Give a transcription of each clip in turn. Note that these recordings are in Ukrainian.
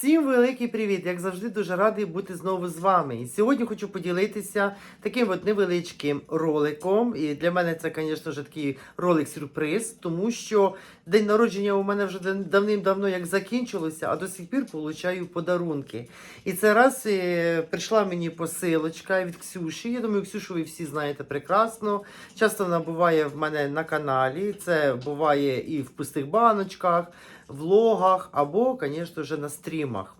Всім великий привіт! Як завжди, дуже радий бути знову з вами. І сьогодні хочу поділитися таким от невеличким роликом. І для мене це, звісно ж, такий ролик-сюрприз, тому що день народження у мене вже давним-давно як закінчилося, а до сих пір получаю подарунки. І це раз е, прийшла мені посилочка від Ксюші. Я думаю, Ксюшу ви всі знаєте прекрасно. Часто вона буває в мене на каналі. Це буває і в пустих баночках, влогах або, звісно ж, на стрімах.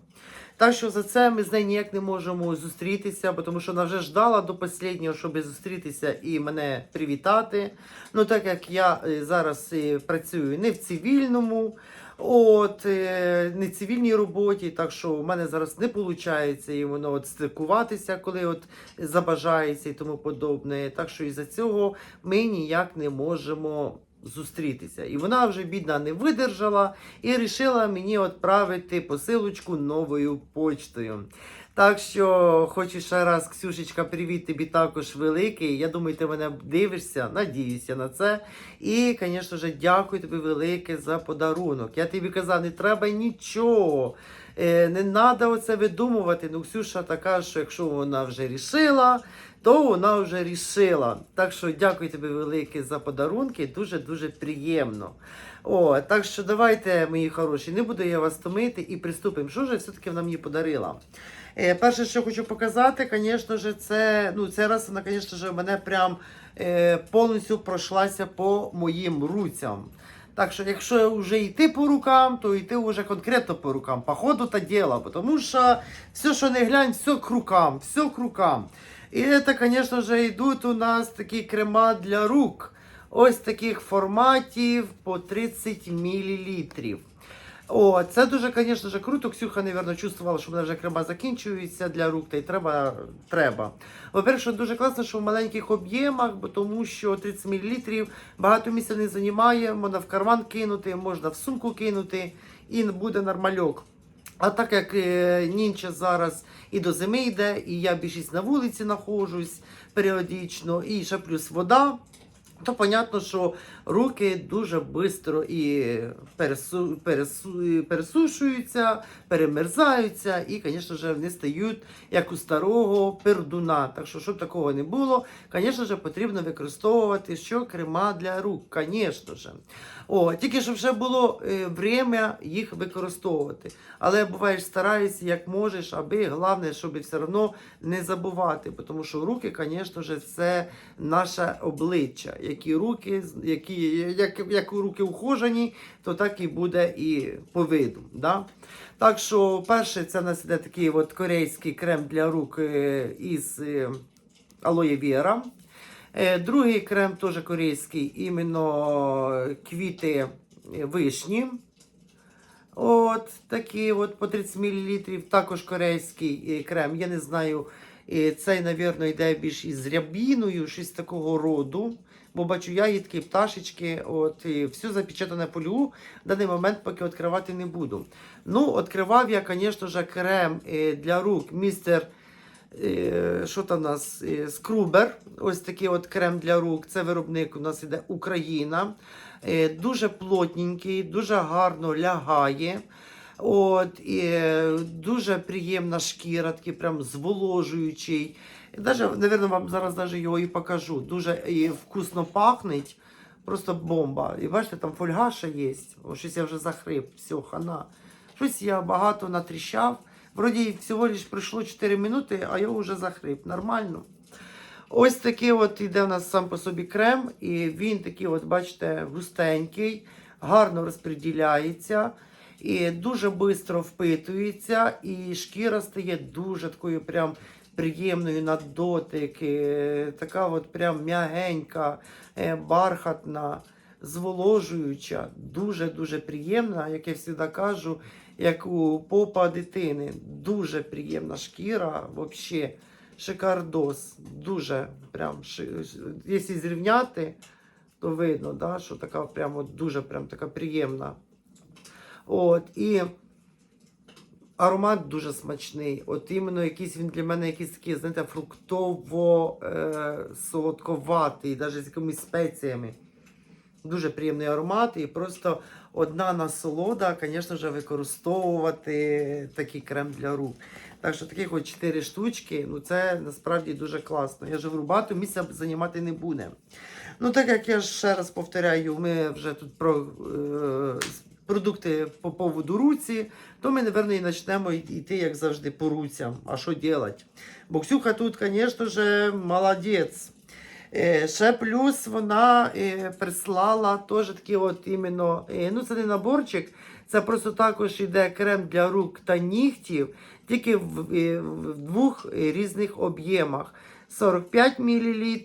Так що за це ми з нею ніяк не можемо зустрітися, бо тому що вона вже ждала до останнього, щоб зустрітися і мене привітати. Ну, так як я е, зараз е, працюю не в цивільному, от, е, не в цивільній роботі, так що в мене зараз не виходить і воно от стикуватися, коли от забажається і тому подобне. Так що із-за цього ми ніяк не можемо зустрітися. І вона вже бідна не видержала і вирішила мені відправити посилочку новою почтою. Так що хочу ще раз, Ксюшечка, привіт тобі також великий. Я думаю, ти мене дивишся, надіюся на це. І, звісно ж, дякую тобі велике за подарунок. Я тобі казав, не треба нічого. Е, Не треба оце видумувати. Ну, Ксюша така, що якщо вона вже рішила, то вона вже рішила. Так що дякую тобі велике за подарунки. Дуже-дуже приємно. О, так що давайте, мої хороші, не буду я вас томити і приступимо. Що ж все-таки вона мені подарила? Е, перше, що хочу показати, звісно ж, це ну, цей раз вона, звісно ж, мене прям е, повністю пройшлася по моїм руцям. Так що, якщо вже йти по рукам, то йти вже конкретно по рукам, по ходу та діло. Тому що все, що не глянь, все к рукам, все к рукам. І це, звісно ж, йдуть у нас такі крема для рук. Ось таких форматів по 30 мл. О, це дуже, звісно ж, круто. Ксюха, мабуть, чувствувала, що в мене вже крема закінчуються для рук, та й треба. треба. По-перше, дуже класно, що в маленьких об'ємах, бо тому що 30 мл багато місця не займає, можна в карман кинути, можна в сумку кинути, і буде нормальок. А так як е, нінча зараз і до зими йде, і я більшість на вулиці знаходжусь періодично, і ще плюс вода, то понятно, що руки дуже швидко і пересу, пересу, пересушуються, перемерзаються, і, звісно ж, вони стають як у старого пердуна. Так що, щоб такого не було, звісно ж, потрібно використовувати що крема для рук, звісно ж. О, тільки щоб ще було е, время їх використовувати. Але буваєш, стараюся як можеш, аби головне, щоб все одно не забувати. Тому що руки, звісно ж, це наше обличчя. Які руки, які, як, як руки ухожені, то так і буде і по виду. Да? Так що, перше, це в нас іде такий от корейський крем для рук е, із е, алоє віра. Е, Другий крем теж корейський, іменно квіти вишні. От такі от по 30 мл. Також корейський е, крем. Я не знаю, е, цей, мабуть, йде більш із рябіною, щось такого роду. Бо бачу ягідки, пташечки, от, і все запечатане полю. В даний момент поки відкривати не буду. Ну, відкривав я, звісно ж, крем е, для рук містер. Е, Що там у нас? Е, Скрубер. Ось такий от крем для рук. Це виробник у нас іде Україна. Е, Дуже плотненький, дуже гарно лягає. От, і дуже приємна шкіра, такий прям зволожуючий. Даже, наверное, вам зараз даже його і покажу. Дуже і вкусно пахнеть. Просто бомба. І бачите, там фольга ще є. О, щось я вже захрип. Все, хана. Щось я багато натріщав. Вроді всього лиш пройшло 4 минути, а я вже захрип. Нормально. Ось такий от іде у нас сам по собі крем, і він такий, от, бачите, густенький, гарно розподіляється, і дуже швидко впитується, і шкіра стає дуже такою прям приємною на дотик, е, така от прям м'ягенька, е, бархатна, зволожуюча, дуже-дуже приємна, як я завжди кажу, як у попа дитини. Дуже приємна шкіра, взагалі. Шикардос. Дуже прям, якщо зрівняти, то видно, да, що така прям от дуже прям така приємна. От, і аромат дуже смачний. От іменно якийсь він для мене якийсь такий, знаєте, фруктово-солодковатий, навіть з якимись спеціями. Дуже приємний аромат і просто одна насолода, звісно ж, використовувати такий крем для рук. Так що таких от 4 штучки, ну це насправді дуже класно. Я ж говорю, багато місця займати не буде. Ну, так як я ще раз повторяю, ми вже тут про е, продукти по поводу руці, то ми, напевно, і почнемо йти, як завжди, по руцям. А що робити? Бо Ксюха тут, звісно ж, молодець. Е, ще плюс вона е, прислала теж такий от іменно, е, ну це не наборчик, це просто також йде крем для рук та нігтів, тільки в, в двох різних об'ємах. 45 мл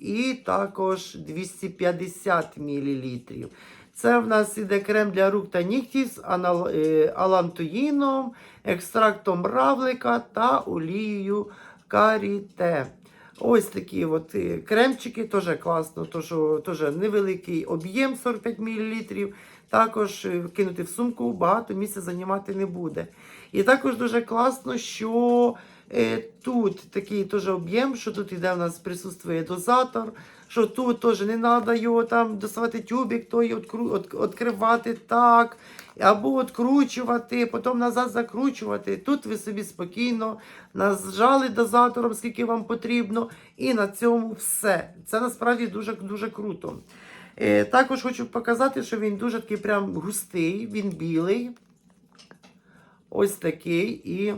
і також 250 мл. Це в нас іде крем для рук та нігтів з алантоїном, екстрактом равлика та олією каріте. Ось такі от е, кремчики, теж класно, теж невеликий об'єм 45 мл. Також е, кинути в сумку багато місця займати не буде. І також дуже класно, що е, тут такий теж об'єм, що тут іде у нас присутствує дозатор, що тут теж не треба його там доставати тюбик, той відкривати так, або відкручувати, потім назад закручувати. Тут ви собі спокійно нажали дозатором, скільки вам потрібно, і на цьому все. Це насправді дуже, дуже круто. Е, також хочу показати, що він дуже такий прям густий, він білий. Ось такий і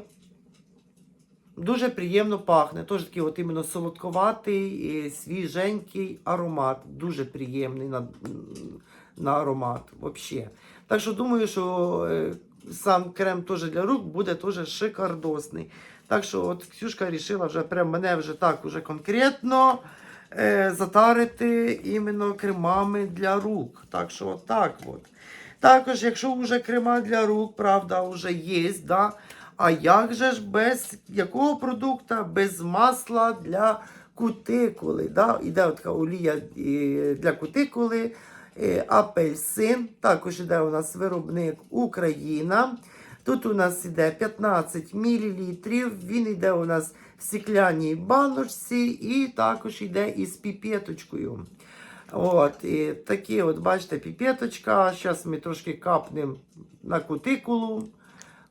дуже приємно пахне. Тож такий от іменно солодковатий, е, свіженький аромат. Дуже приємний на, на аромат. Вообще. Так що думаю, що е, сам крем теж для рук буде теж шикардосний. Так що от Ксюшка вирішила вже прям мене вже так уже конкретно е, затарити іменно кремами для рук. Так що от так от. Також, якщо вже крема для рук, правда, вже є, да? а як же ж без якого продукту? Без масла для кутикули. Да? Іде така олія для кутикули, апельсин. Також іде у нас виробник Україна. Тут у нас іде 15 мл, він йде у нас в стекляній баночці і також йде із піпеточкою. От, і такі, от, бачите, піпеточка. Зараз ми трошки капнемо на кутикулу.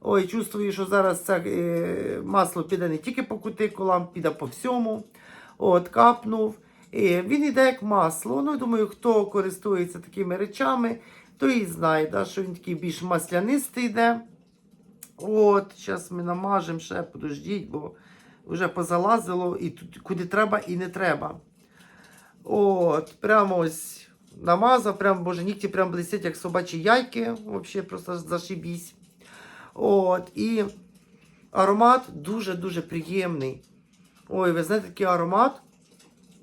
Ой, чувствую, що зараз це е, масло піде не тільки по кутикулам, піде по всьому. От, капнув. Він йде як масло. Ну, думаю, хто користується такими речами, той і знає, да, що він такий більш маслянистий йде. От, зараз ми намажемо ще, подождіть, бо вже позалазило і тут куди треба і не треба. От, прямо ось намазав, прям, боже, нігті прям блистять, як собачі яйки. Взагалі просто зашибісь. От, і аромат дуже-дуже приємний. Ой, ви знаєте, такий аромат.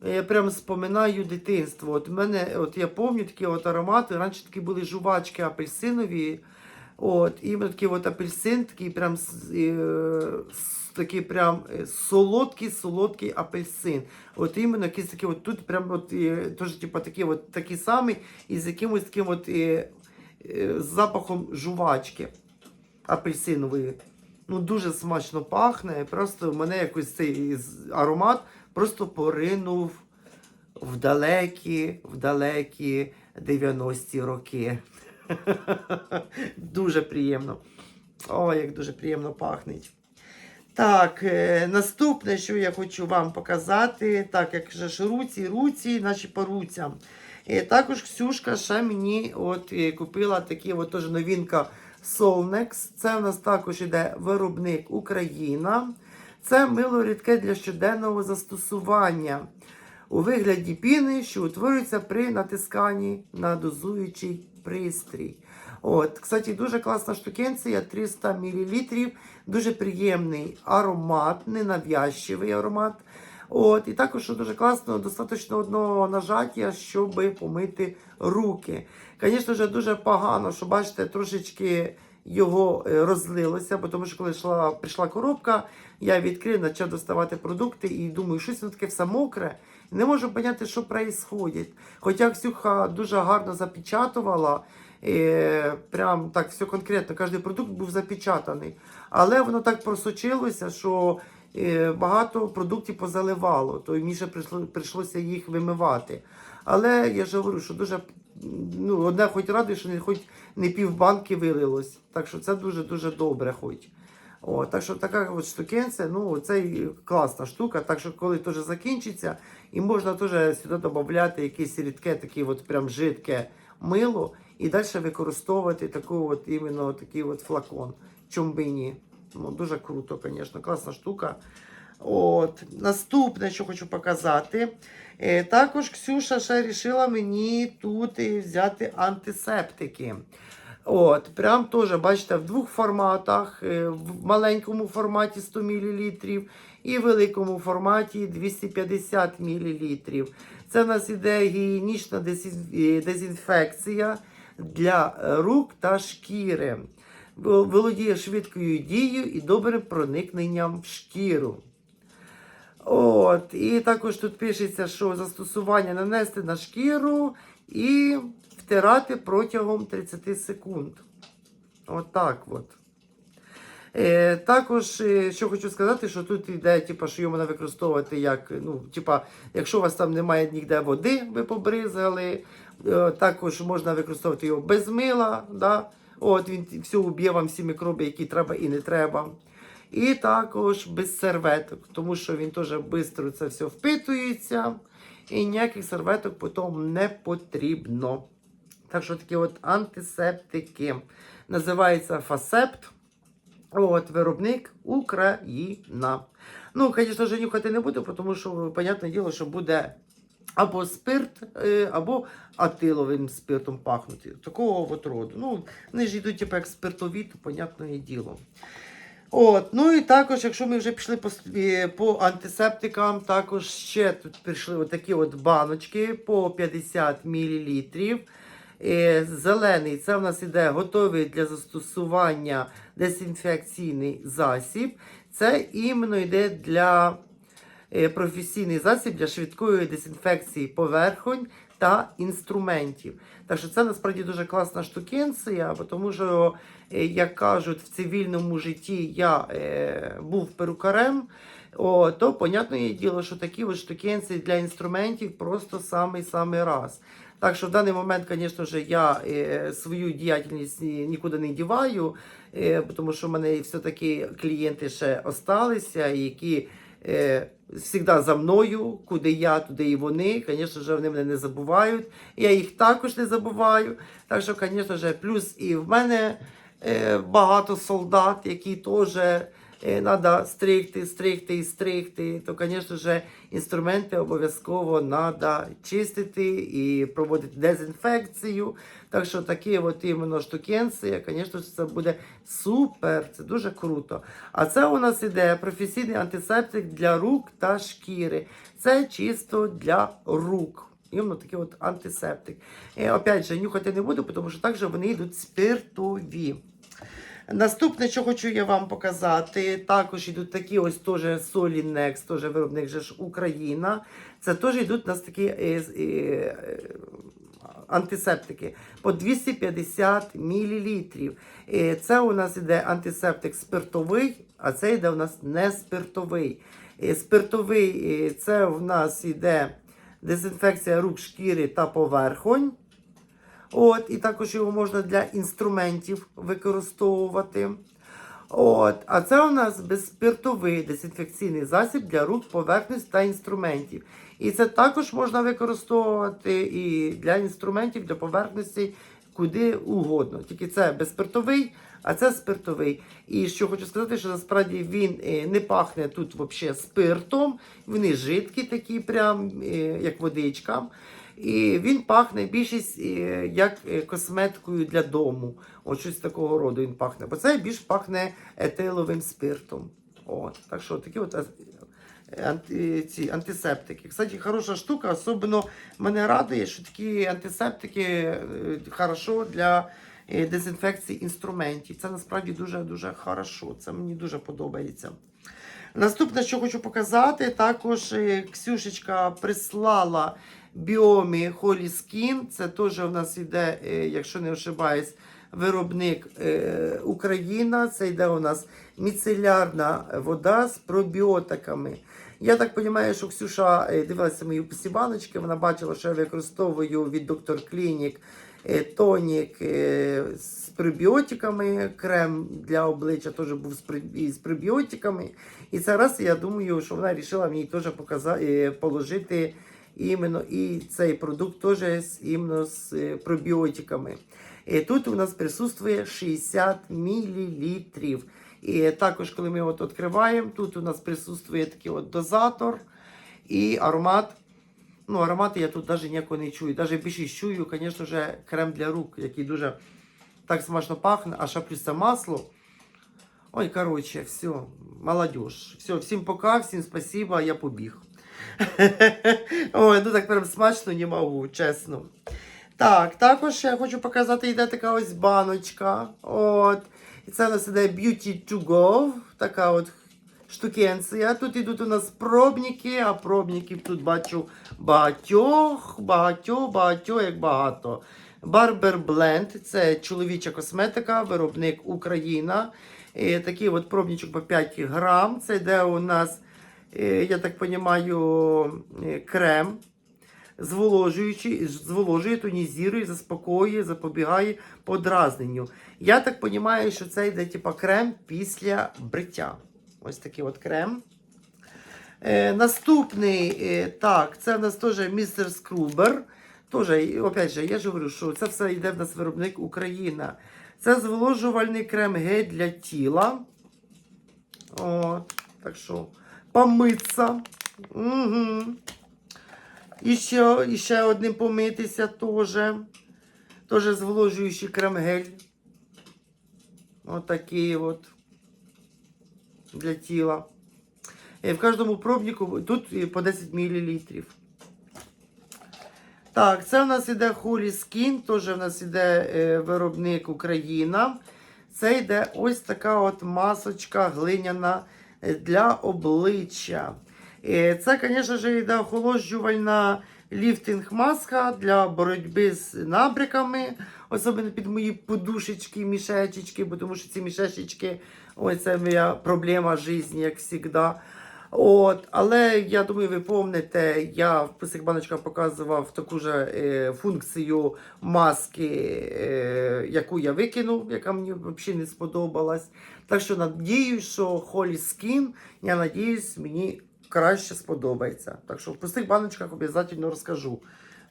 Я прям споминаю дитинство. От мене, от я пам'ятаю такі от аромати. Раніше такі були жувачки апельсинові. От, іменно такий от апельсин, такий прям е, такий прям е, солодкий, солодкий апельсин. От іменно якийсь такий от тут прям от е, теж типу, такий от такий самий із якимось таким от е, е, запахом жувачки апельсинової. Ну, дуже смачно пахне. Просто в мене якось цей аромат просто поринув в далекі, в далекі 90-ті роки. дуже приємно. О, як дуже приємно пахнеть. Так, е, наступне, що я хочу вам показати, так як же ж руці, руці, наші по руцям. І також Ксюшка ще мені от, е, купила такі от теж новинка Solnex. Це в нас також іде виробник Україна. Це мило рідке для щоденного застосування у вигляді піни, що утворюється при натисканні на дозуючий пристрій. От, кстати, дуже класна штукенція, 300 мл, дуже приємний аромат, ненавязчивий аромат. От, і також що дуже класно, достатньо одного нажаття, щоб помити руки. Звісно дуже погано, що бачите, трошечки його е, розлилося, бо тому що коли йшла, прийшла коробка, я відкрив, почав доставати продукти і думаю, щось воно таке все мокре. Не можу зрозуміти, що відбувається. Хоча Ксюха дуже гарно запечатувала, е, прям так все конкретно, кожен продукт був запечатаний. Але воно так просочилося, що е, багато продуктів позаливало, то мені ще прийшлося їх вимивати. Але я ж говорю, що дуже ну, одне хоч радує, що не хоч не півбанки вилилось. Так що це дуже-дуже добре хоч. О, так що така от штукенця, ну це класна штука. Так що коли теж закінчиться, і можна теж сюди додати якесь рідке, таке от прям жидке мило, і далі використовувати таку от іменно такий от флакон. Чом би ні. Ну, дуже круто, звісно, класна штука. От. Наступне, що хочу показати. Е, також Ксюша ще вирішила мені тут взяти антисептики. От, прям теж, бачите, в двох форматах, е, в маленькому форматі 100 мл і в великому форматі 250 мл. Це в нас іде гігієнічна е, дезінфекція для рук та шкіри. Володіє швидкою дією і добрим проникненням в шкіру. От, і також тут пишеться, що застосування нанести на шкіру і втирати протягом 30 секунд. От так от. Е, також, е, що хочу сказати, що тут йде, типу, що його можна використовувати як, ну, типа, якщо у вас там немає ніде води, ви побризгали, е, також можна використовувати його без мила. Да? От він все уб'є вам всі мікроби, які треба і не треба. І також без серветок, тому що він теж швидко це все впитується, і ніяких серветок потім не потрібно. Так що такі от антисептики. Називається Фасепт. От, виробник Україна. Ну, звісно ж, нюхати не буду, тому що, понятне діло, що буде або спирт, е, або атиловим спиртом пахнути. Такого от роду. Ну, вони ж йдуть типу, як спиртові, то понятне діло. От, ну і також, якщо ми вже пішли по, по антисептикам, також ще тут прийшли отакі от баночки по 50 мл. Е, Зелений це в нас іде готовий для застосування дезінфекційний засіб. Це іменно йде для е, професійний засіб для швидкої дезінфекції поверхонь та інструментів. Так що це насправді дуже класна штукенція, тому що, як кажуть, в цивільному житті я е, був перукарем. О, то, понятне є діло, що такі от штукенції для інструментів просто самий-самий раз. Так що в даний момент, звісно ж, я е, свою діяльність нікуди не діваю, е, тому що в мене все-таки клієнти ще осталися, які е, завжди за мною, куди я, туди і вони. Звісно ж, вони мене не забувають. Я їх також не забуваю. Так що, звісно ж, плюс і в мене е, багато солдат, які теж треба стригти, стригти і стригти, то, звісно ж, інструменти обов'язково треба чистити і проводити дезінфекцію. Так що такі от іменно штукенція, звісно це буде супер, це дуже круто. А це у нас іде професійний антисептик для рук та шкіри. Це чисто для рук. Іменно такий от антисептик. І, опять же, нюхати не буду, тому що також вони йдуть спиртові. Наступне, що хочу я вам показати, також йдуть такі ось теж Solinex, теж виробник же ж Україна. Це теж йдуть у нас такі е, е, е, антисептики по 250 мл. Це у нас іде антисептик спиртовий, а це йде у нас не спиртовий. Е, Спиртовий е, це в нас іде дезінфекція рук, шкіри та поверхонь. От, і також його можна для інструментів використовувати. От, а це у нас безспиртовий дезінфекційний засіб для рук, поверхності та інструментів. І це також можна використовувати і для інструментів, для поверхності, куди угодно. Тільки це безспиртовий, а це спиртовий. І що хочу сказати, що насправді він е, не пахне тут взагалі спиртом, вони жидкі такі, прям, е, як водичка. І він пахне більшість е, як е, косметикою для дому. От щось такого роду він пахне. Бо це більш пахне етиловим спиртом. От. Так що такі от е, анти, ці антисептики. Кстати, хороша штука, особливо мене радує, що такі антисептики хорошо для дезінфекції інструментів. Це насправді дуже-дуже хорошо. Це мені дуже подобається. Наступне, що хочу показати, також Ксюшечка прислала біомі Skin. Це теж у нас йде, е, якщо не ошибаюсь, виробник е, Україна. Це йде у нас міцелярна вода з пробіотиками. Я так розумію, що Ксюша е, дивилася мої посібаночки, вона бачила, що я використовую від доктор Клінік тонік з пребіотиками, крем для обличчя теж був з пребіотиками. І це раз я думаю, що вона вирішила мені теж показати, положити іменно і цей продукт теж іменно з е, пробіотиками. І тут у нас присутствує 60 мл. І також, коли ми от відкриваємо, тут у нас присутствує такий от дозатор і аромат. Ну, аромати я тут навіть ніякого не чую. Навіть більше чую, звісно ж, крем для рук, який дуже так смачно пахне, а ще плюс це масло. Ой, коротше, все, молодежь. Все, всім пока, всім спасибо, я побіг. Ой, ну так прям смачно не можу, чесно. Так, також я хочу показати, йде така ось баночка. От. І це у нас іде Beauty to Go. Така от штукенція. Тут йдуть у нас пробники, а пробників тут бачу багатьох, багатьох, багатьох, як багато. Barber Blend це чоловіча косметика, виробник Україна. І такий от пробничок по 5 грам. Це йде у нас, я так розумію, крем зволожуючий, зволожує, тонізує, заспокоює, запобігає подразненню. Я так розумію, що це йде типа крем після бриття. Ось такий от крем. Е, наступний, е, так, це в нас теж містер Скрубер. Тоже, опять же, я ж говорю, що це все йде в нас виробник Україна. Це зволожувальний крем гель для тіла. От, так що, помитися. Угу. І ще, і ще одним помитися теж. Теж зволожуючий крем-гель. Отакий от. Для тіла. Е, В кожному пробнику тут е, по 10 мл. Так, це в нас іде Holy Skin, теж в нас іде е, виробник Україна. Це йде ось така от масочка глиняна для обличчя. Е, Це, звісно ж, йде охолоджувальна ліфтинг маска для боротьби з набряками, особливо під мої подушечки, мішечечки, бо тому що ці мішечечки, ось це моя проблема життя, як завжди. От, але я думаю, ви пам'ятаєте, я в цих баночках показував таку ж е, функцію маски, е, яку я викинув, яка мені взагалі не сподобалась. Так що надіюсь, що Holy Skin, я надіюсь, мені краще сподобається. Так що в пустих баночках обов'язково розкажу.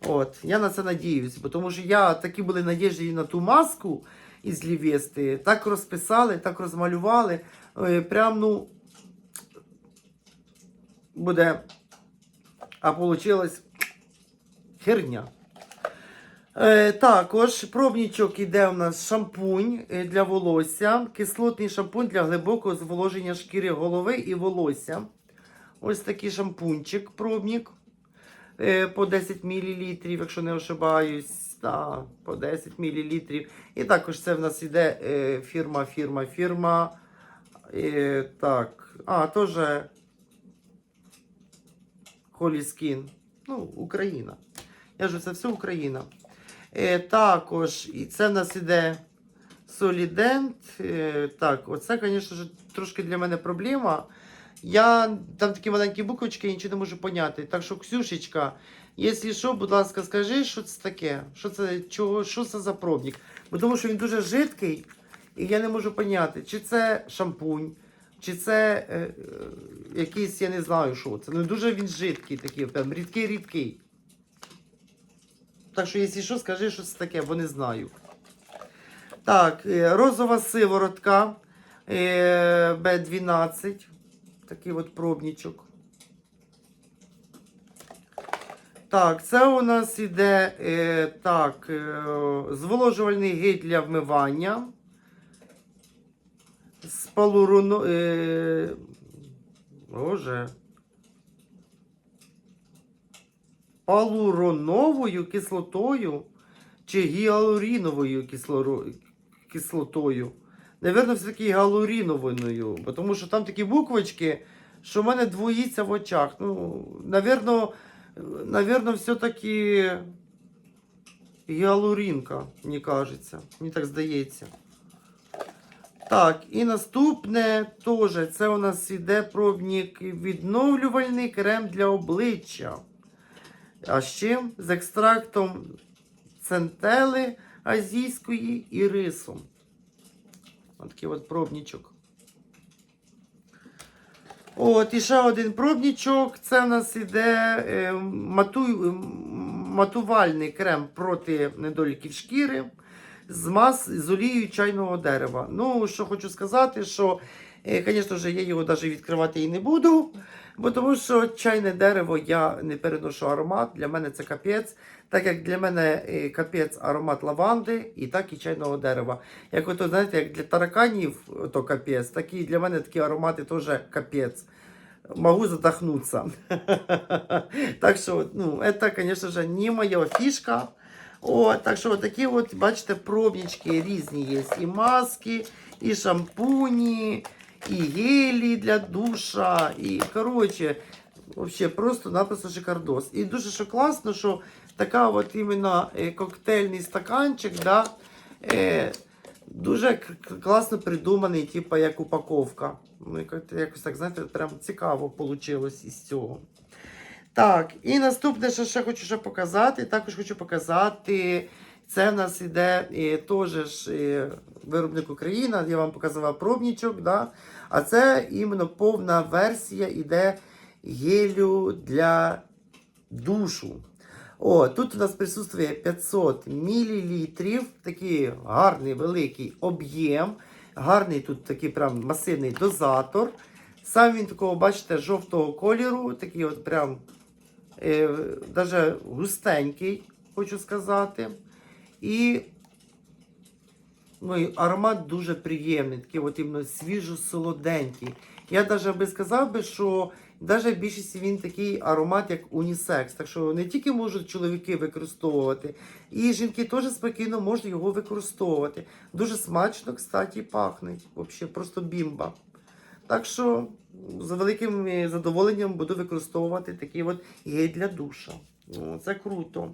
От, я на це надіюсь, бо тому що я такі були надіжді на ту маску із Лівести, так розписали, так розмалювали. Е, прям, ну, буде. А вийшло херня. Е, також пробничок іде у нас шампунь е, для волосся, кислотний шампунь для глибокого зволоження шкіри голови і волосся. Ось такий шампунчик, пробник е, по 10 мл, якщо не ошибаюсь. Да, по 10 мл. І також це в нас іде е, фірма, фірма, фірма. Е, так, а, теж Skin. Ну, Україна. Я ж це все Україна. Е, також, і це в нас іде Solident. Е, так, оце, звісно трошки для мене проблема. Я там такі маленькі буквочки, я нічого не можу поняти. Так що, Ксюшечка, якщо що, будь ласка, скажи, що це таке? Що це, чого, що це за пробник? Бо тому що він дуже жидкий, і я не можу поняти, чи це шампунь, чи це е, е, якийсь, я не знаю, що це. Ну дуже він жидкий такий, прям рідкий-рідкий. Так що, якщо що, скажи, що це таке, бо не знаю. Так, е, розова сиворотка е, Б12. Такий от пробничок. Так, це у нас іде е, так, е, зволожувальний гель для вмивання. З полуруно... Е, боже. Палуроновою кислотою чи гіалуріновою кислоро... кислотою. Навірно, все-таки галуріновою, бо тому що там такі буквочки, що в мене двоїться в очах. Ну, навірно, навірно, все-таки гіалурінка, мені кажеться. Мені так здається. Так, і наступне теж це у нас іде пробник відновлювальний крем для обличчя. А з чим? З екстрактом центели азійської і рисом. Ось такий от пробничок. От, і ще один пробничок. Це в нас іде е, мату, матувальний крем проти недоліків шкіри з мас з олією чайного дерева. Ну, що хочу сказати, що, е, звісно ж, я його навіть відкривати і не буду, бо тому що чайне дерево я не переношу аромат. Для мене це капець. Так як для мене е, капець аромат лаванди, і так і чайного дерева. Як ото, знаєте, як для тараканів то капець, так і для мене такі аромати теж капець. Могу задохнуться. Так що, ну, это, конечно не моя фішка. О, так що такі от, бачите, пробнички різні є. І маски, і шампуні, і гелі для душа. І, коротше, вообще просто-напросто шикардос. І дуже що класно, що така от іменно е, коктейльний стаканчик, да, е, дуже класно придуманий, типу, як упаковка. Ну, якось так, знаєте, прям цікаво вийшло із цього. Так, і наступне, що ще хочу ще показати, також хочу показати. Це в нас іде е, теж ж, е, виробник Україна, я вам показував пробничок, да? а це іменно повна версія іде гелю для душу. О, тут у нас присутствує 500 мл, такий гарний великий об'єм, гарний тут такий прям масивний дозатор. Сам він такого, бачите, жовтого кольору, такий от прям е, даже густенький, хочу сказати. І ну, і аромат дуже приємний, такий от іменно свіжо-солоденький. Я навіть би сказав би, що навіть в він такий аромат, як унісекс. Так що не тільки можуть чоловіки використовувати, і жінки теж спокійно можуть його використовувати. Дуже смачно, кстати, пахне. Взагалі, просто бімба. Так що з великим е, задоволенням буду використовувати такий от гель для душа. О, це круто.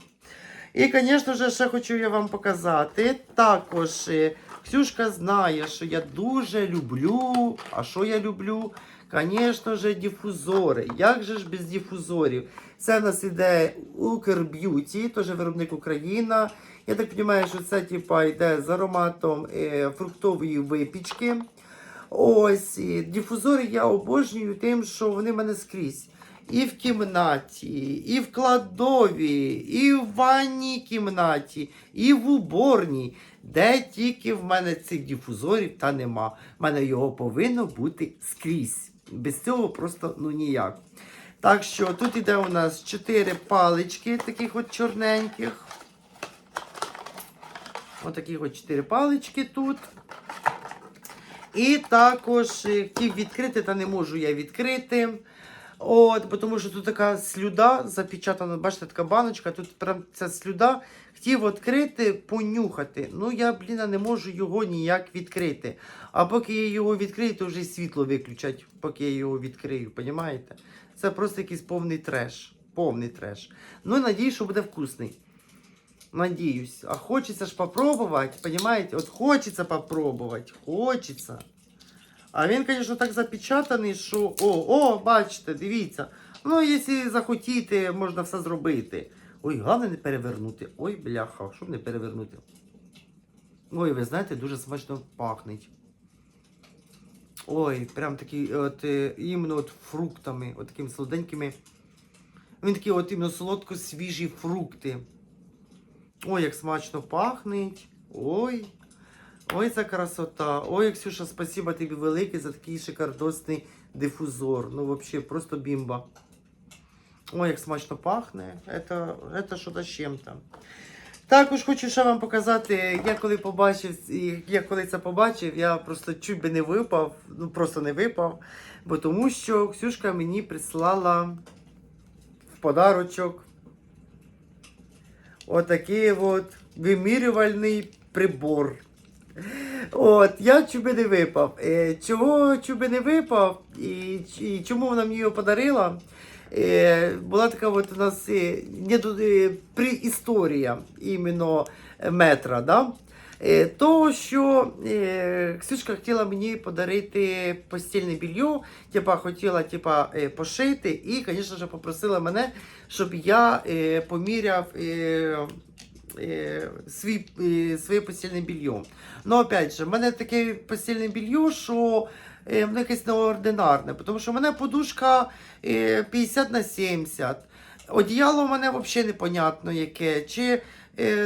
І, звісно ж, ще хочу я вам показати. Також е, Ксюшка знає, що я дуже люблю. А що я люблю? Звісно ж, дифузори. Як же ж без дифузорів? Це в нас іде Укрб'юті, теж виробник Україна. Я так розумію, що це типа йде з ароматом е, фруктової випічки. Ось і дифузори я обожнюю тим, що вони в мене скрізь. І в кімнаті, і в кладові, і в ванній кімнаті, і в уборній. Де тільки в мене цих дифузорів та нема. В мене його повинно бути скрізь. Без цього просто ну ніяк. Так що тут іде у нас 4 палички, таких от чорненьких. Отакі от 4 палички тут. І також е, хотів відкрити, та не можу я відкрити. От, тому що тут така слюда запечатана, бачите, така баночка, тут прям ця слюда. Хотів відкрити, понюхати. Ну, я, блін, не можу його ніяк відкрити. А поки я його відкрию, то вже світло виключать, поки я його відкрию, понімаєте? Це просто якийсь повний треш. Повний треш. Ну, надіюсь, що буде вкусний. Надіюсь. А хочеться ж попробувати, понимаете? От хочеться попробувати, хочеться. А він, звісно, так запечатаний, що. О, о, бачите, дивіться. Ну, якщо захотіти, можна все зробити. Ой, головне не перевернути. Ой, бляха, щоб не перевернути. Ой, ви знаєте, дуже смачно пахнеть. Ой, прям такий, от е, іменно от фруктами, от такими солоденькими. Він такий от іменно солодко-свіжі фрукти. Ой, як смачно пахнеть. Ой. Ой, це красота. Ой, Ксюша, спасибо тобі велике за такий шикардосний дифузор. Ну, взагалі, просто бімба. Ой, як смачно пахне. Это, это що-то з чим-то. Також хочу ще вам показати, я коли побачив, я коли це побачив, я просто чуть би не випав, ну просто не випав, бо тому що Ксюшка мені прислала в подарочок отакий от вимірювальний прибор. От, я чуби не випав. Е, чого чуби не випав і, і чому вона мені його подарила? Е, була така от у нас е, недо- е, іменно метра. Да? Е, То, що е, Ксюшка хотіла мені подарити постільне білье, типа хотіла типа, е, пошити, і, звісно ж, попросила мене, щоб я поміряв свій, своє постільне білье. Ну, опять же, в мене таке постільне білье, що воно якесь неординарне, тому що в мене подушка е, 50 на 70. Одіяло в мене взагалі непонятно яке. Чи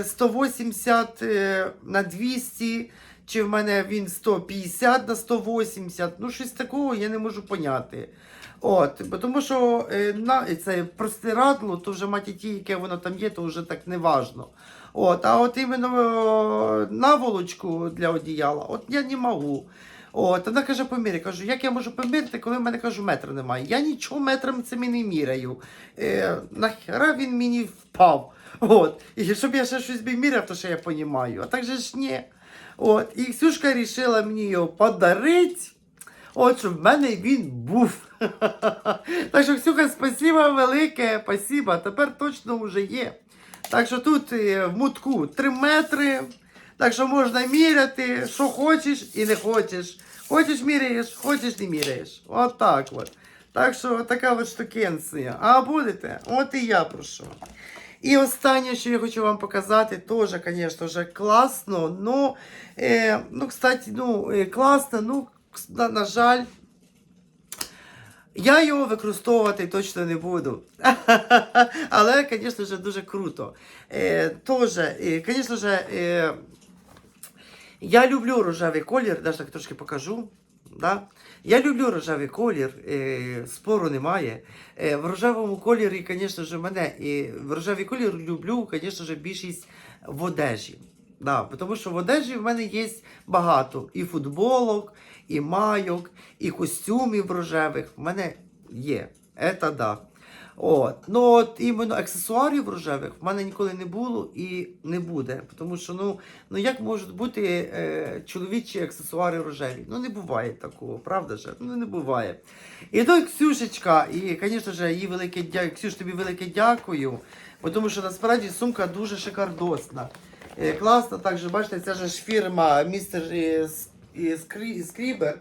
180 е, на 200, чи в мене він 150 на 180. Ну, щось такого я не можу поняти. От, бо тому що е, на, це простирадло, то вже маті ті, яке воно там є, то вже так не важно. От, а от іменно е, наволочку для одіяла, от я не можу. От, вона каже, поміряй. Кажу, як я можу поміряти, коли в мене кажу, метра немає. Я нічого метрами цими не міряю. Е, нахера він мені впав. От. І щоб я ще щось міряв, то ще я понімаю. А так же ж ні. От. І Ксюшка вирішила мені його подарити. От, щоб в мене він був. так що, Ксюха, спасибо велике, спасибо. Тепер точно вже є. Так що тут е, в мутку 3 метри. Так що можна міряти, що хочеш і не хочеш. Хочеш міряєш, хочеш не міряєш. От так от. Так що така от штукенція. А будете? От і я прошу. І останнє, що я хочу вам показати, теж, звісно ж, класно. Ну, е, ну, кстати, ну, е, класно, ну, на, на жаль. Я його використовувати точно не буду. Але, звісно ж, дуже круто. Е, Тоже, звісно ж, е, я люблю рожевий колір, навіть так трошки покажу. Да? Я люблю рожевий колір, е, спору немає. Е, в рожевому кольорі, звісно ж, мене і в рожевий колір люблю, звісно ж, більшість в одежі. Да, тому що в одежі в мене є багато і футболок, і майок, і костюмів рожевих. В мене є. Це да. От. Ну от іменно аксесуарів рожевих в мене ніколи не було і не буде. Тому що ну, ну як можуть бути е, чоловічі аксесуари рожеві? Ну не буває такого, правда ж? Ну не буває. І то Ксюшечка, і, звісно ж, їй велике дякую. Ксюш, тобі велике дякую. Тому що насправді сумка дуже шикардосна. Е, класно, також бачите, це ж фірма містер е, Скрібер.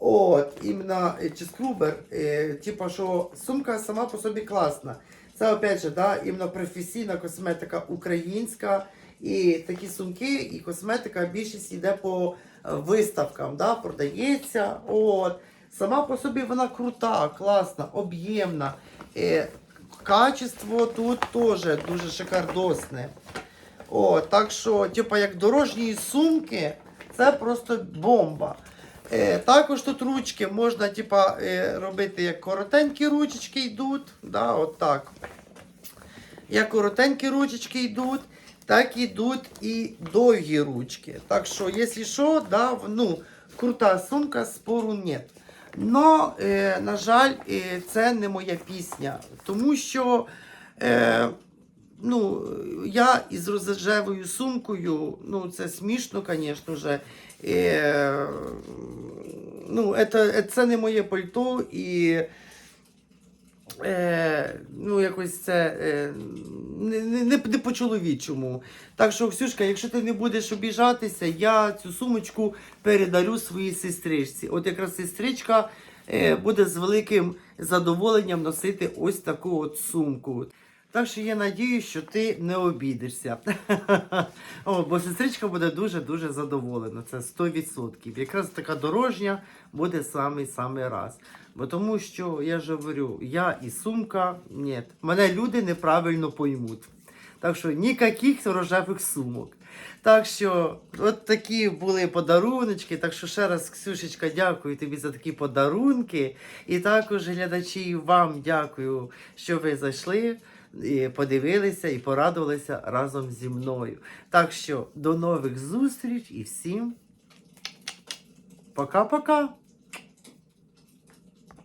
От, іменно е, скрубер, е, типа, що сумка сама по собі класна. Це опять же, да, іменно професійна косметика українська. І такі сумки, і косметика більшість йде по е, виставкам, да, продається. От. Сама по собі вона крута, класна, об'ємна. Е, качество тут теж дуже шикардосне. О, так що, типа, як дорожні сумки, це просто бомба. Е, також тут ручки можна, типа, е, робити як коротенькі ручечки йдуть. Да, от так. Як коротенькі ручечки йдуть, так йдуть і довгі ручки. Так що, якщо що, да, ну, крута сумка, спору нет. Но, е, на жаль, е, це не моя пісня. Тому що. Е, ну, я із рожевою сумкою, ну, це смішно, звісно Е, ну, це, це не моє пальто і. Е, ну, якось це е, не, не, не по-чоловічому. Так що, Ксюшка, якщо ти не будеш обіжатися, я цю сумочку передарю своїй сестричці. От якраз сестричка е, буде з великим задоволенням носити ось таку от сумку. Так що я надію, що ти не обідишся. О, бо сестричка буде дуже-дуже задоволена. Це 100%. Якраз така дорожня буде самий-самий раз. Бо тому що я ж говорю, я і сумка, ні, мене люди неправильно поймуть. Так що ніяких рожевих сумок. Так що, от такі були подаруночки. Так що ще раз, Ксюшечка, дякую тобі за такі подарунки. І також глядачі, вам дякую, що ви зайшли. І подивилися і порадувалися разом зі мною. Так що до нових зустріч і всім пока-пока!